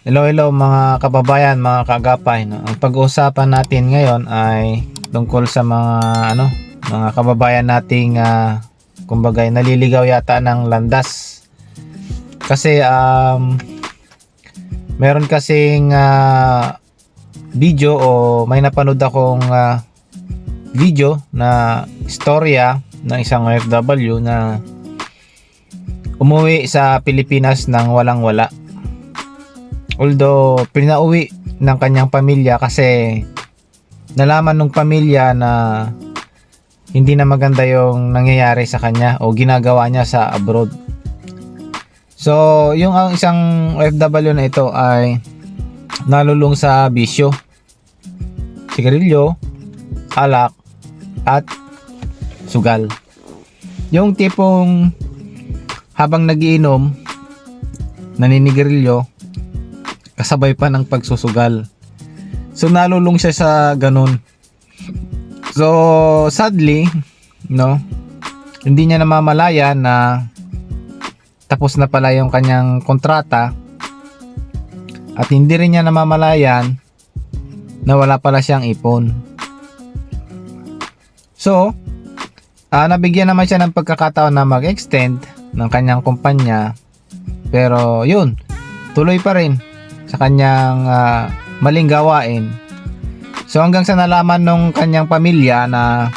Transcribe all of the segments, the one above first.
Hello, hello mga kababayan, mga kagapay. No? Ang pag-uusapan natin ngayon ay tungkol sa mga ano, mga kababayan nating ah, kumbaga naliligaw yata ng landas. Kasi um meron kasing ah, video o may napanood akong ah, video na istorya ng isang OFW na umuwi sa Pilipinas nang walang wala. Although pinauwi ng kanyang pamilya kasi nalaman ng pamilya na hindi na maganda yung nangyayari sa kanya o ginagawa niya sa abroad. So, yung ang isang OFW na ito ay nalulung sa bisyo, sigarilyo, alak, at sugal. Yung tipong habang nagiinom, naninigarilyo, kasabay pa ng pagsusugal. So nalulung siya sa ganun. So sadly, no, hindi niya namamalaya na tapos na pala yung kanyang kontrata at hindi rin niya namamalayan na wala pala siyang ipon. So, ah, nabigyan naman siya ng pagkakataon na mag-extend ng kanyang kumpanya pero yun, tuloy pa rin sa kanyang ah, maling gawain. So hanggang sa nalaman nung kanyang pamilya na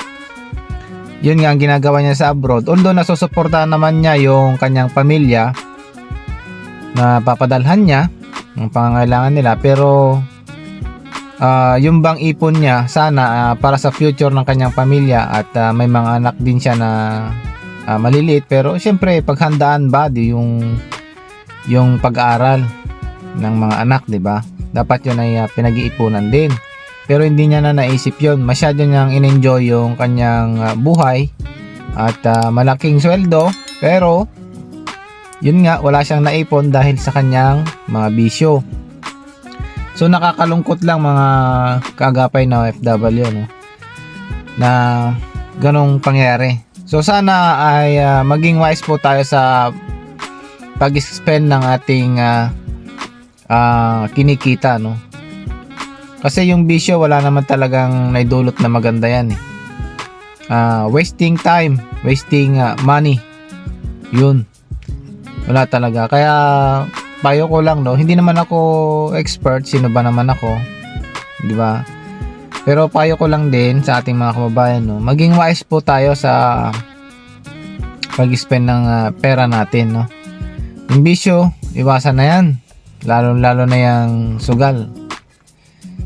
yun nga ang ginagawa niya sa abroad. Although nasusuportahan naman niya yung kanyang pamilya na papadalhan niya ng pangangailangan nila pero ah, yung bang ipon niya sana ah, para sa future ng kanyang pamilya at ah, may mga anak din siya na ah, maliliit pero syempre paghandaan ba yung yung pag-aaral ng mga anak, 'di ba? Dapat 'yun ay uh, pinag-iipunan din. Pero hindi niya na naisip 'yon. Masyado niyang in-enjoy yung kanyang uh, buhay at uh, malaking sweldo, pero yun nga wala siyang naipon dahil sa kanyang mga bisyo. So nakakalungkot lang mga kagapay na OFW no. Na ganong pangyayari. So sana ay uh, maging wise po tayo sa pag-spend ng ating uh, uh, kinikita no? Kasi yung bisyo wala naman talagang naidulot na maganda yan eh. Uh, wasting time wasting uh, money. Yun. Wala talaga. Kaya payo ko lang no? Hindi naman ako expert sino ba naman ako di ba? Pero payo ko lang din sa ating mga kababayan no? Maging wise po tayo sa pag-spend ng uh, pera natin no? Yung bisyo, iwasan na yan. Lalo lalo na yung sugal.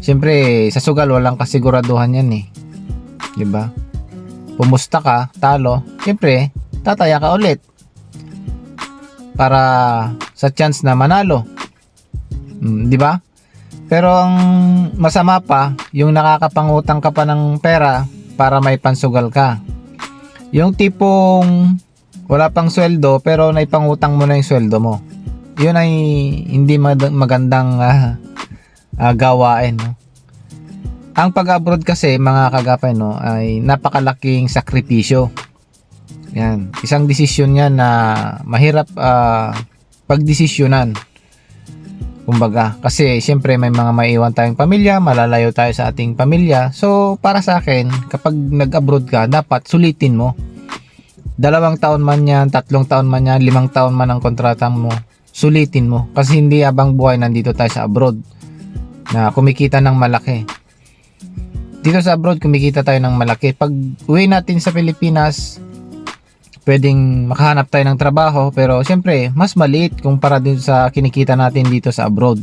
Siyempre, sa sugal walang kasiguraduhan yan eh. 'Di ba? Pumusta ka, talo, siyempre, tataya ka ulit. Para sa chance na manalo. Hmm, 'Di ba? Pero ang masama pa, yung nakakapangutang ka pa ng pera para may pansugal ka. Yung tipong wala pang sweldo pero naipangutang mo na yung sweldo mo. Yun ay hindi mag- magandang uh, uh, gawain. No? Ang pag-abroad kasi mga kagapay no ay napakalaking sakripisyo. Yan, isang desisyon yan na mahirap uh, pagdesisyonan. Kumbaga, kasi siyempre may mga maiwan tayong pamilya, malalayo tayo sa ating pamilya. So, para sa akin, kapag nag-abroad ka, dapat sulitin mo dalawang taon man yan, tatlong taon man yan, limang taon man ang kontrata mo, sulitin mo. Kasi hindi abang buhay nandito tayo sa abroad na kumikita ng malaki. Dito sa abroad, kumikita tayo ng malaki. Pag uwi natin sa Pilipinas, pwedeng makahanap tayo ng trabaho, pero siyempre, mas maliit kumpara din sa kinikita natin dito sa abroad.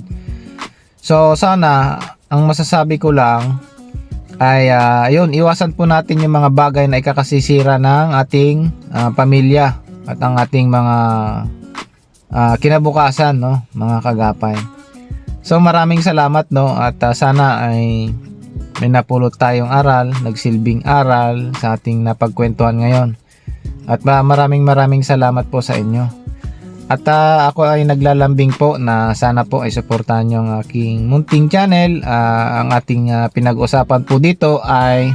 So, sana, ang masasabi ko lang, ay uh, yun, iwasan po natin yung mga bagay na ikakasisira ng ating uh, pamilya at ang ating mga uh, kinabukasan, no, mga kagapay. So maraming salamat no at uh, sana ay may napulot tayong aral, nagsilbing aral sa ating napagkwentuhan ngayon. At maraming maraming salamat po sa inyo. At uh, ako ay naglalambing po na sana po ay suportahan nyo ang aking munting channel. Uh, ang ating uh, pinag-usapan po dito ay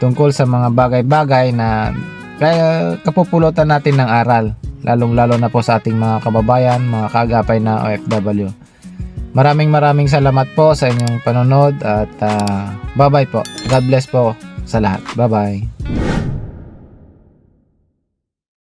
tungkol sa mga bagay-bagay na kaya kapupulutan natin ng aral. Lalong lalo na po sa ating mga kababayan, mga kaagapay na OFW. Maraming maraming salamat po sa inyong panonood at ah, bye-bye po. God bless po sa lahat. Bye-bye.